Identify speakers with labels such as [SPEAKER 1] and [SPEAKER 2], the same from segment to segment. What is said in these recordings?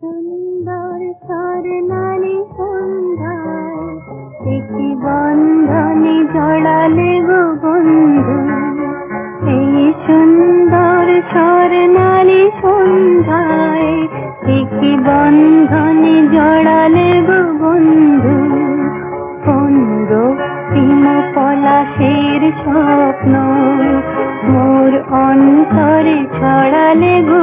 [SPEAKER 1] সুন্দর স্বর্ণালী সন্ধ্যায় একই বন্ধনে জড়ালে গো বন্ধু। এই সুন্দর স্বর্ণালী সন্ধ্যায় একই বন্ধনে জড়ালে গো বন্ধু। পন্দ তিম পলাশের স্বপ্ন, মোর অন্তরে ছড়ালে গো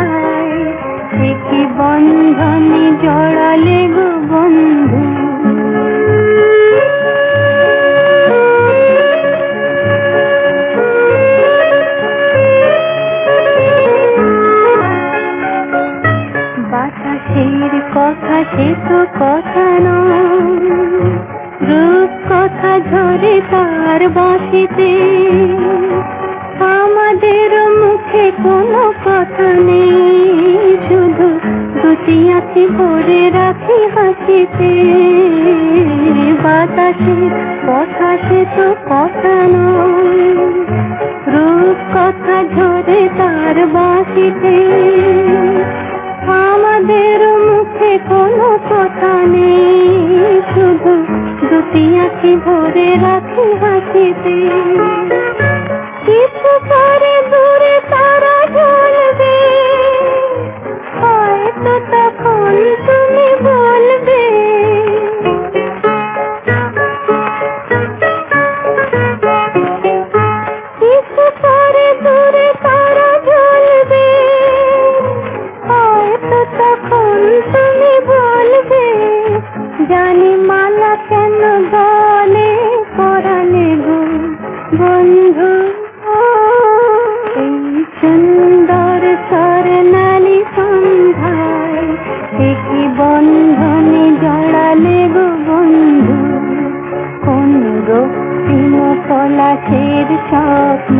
[SPEAKER 1] জড়ালে গো বন্ধু। বাতাসের কথা সে তো কথা নয়। রূপ কথা ঝরে তার বাঁশিতে। আমাদের মুখে কোনো কথা নেই। আঁখি ভরে রাখি হাসিতে। বাতাসের কথা তো কথা নয়। রূপ কথা ঝরে তার বাঁশিতে। আমাদের মুখে কোনো কথা নেই। শুধু দুটি আঁখি ভরে রাখি হাসিতে। সুন্দর স্বর্ণালী সন্ধ্যায় একই বন্ধনে জড়ালে গো বন্ধু। কোন রক্তিম পলাশের স্বপ্ন